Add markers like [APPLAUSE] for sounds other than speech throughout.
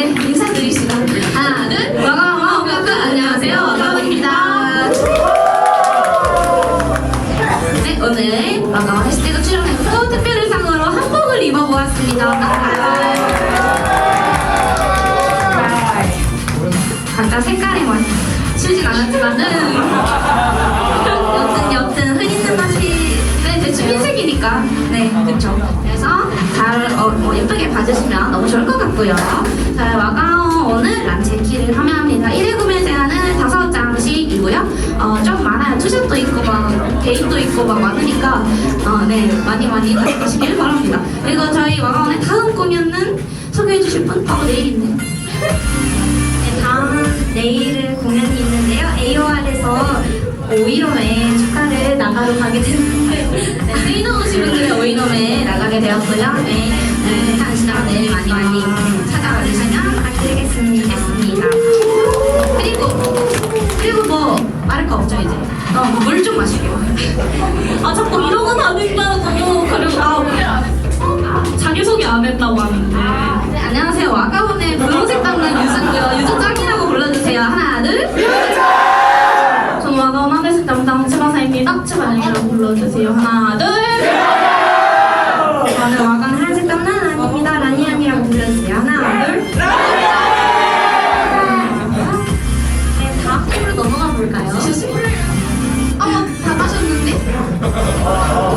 네, 인사드립시다. 하나, 둘, 와가와가 오가크 안녕하세요, 와가와입니다. 네, 오늘 와가와 해시태그 출연해서 특별상으로 한복을 입어보았습니다. 각자 색깔이 많이 치우진 않았지만은 흰색이니까. 네 그쵸. 그래서 잘 어, 뭐 예쁘게 봐주시면 너무 좋을 것 같고요. 자 와가오 오늘 란체키를 판매합니다. 1회 구매 제한은 다섯 장씩이고요. 어, 좀 많아요. 투샷도 있고 막 개인도 있고 막 많으니까 어, 네 많이 많이 가시길 바랍니다. 그리고 저희 와가오의 다음 공연은 소개해 주실 분? 바로 내일 있네요 네, 다음 내일은 공연이 있는데요. AOR에서 5일홈에 축가를 나가러 가게 됐는데 되었고요. 네, 네, 당신아 내일 많이 많이 찾아와 주시면 부탁드리겠습니다. 그리고 그리고 뭐 말할 거 없죠 이제. 어, 물 좀 마시게요. [LAUGHS] 아 자꾸 이러고 다닌다고 그리고 아 자기소개 안 했다고 하는데 네, 안녕하세요. 와가원의 분홍색 담당 유승고요. 유승 짱이라고 불러주세요. 하나, 둘. 저는 와가원 하늘색 담당 최바사입니다 최바영이라고 불러주세요 하나 둘 넘어가 볼까요? 어, 다 마셨는데?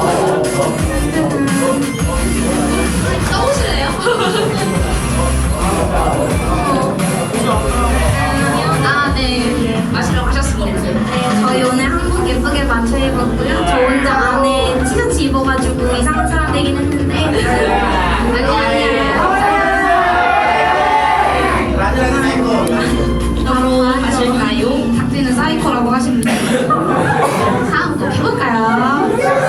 好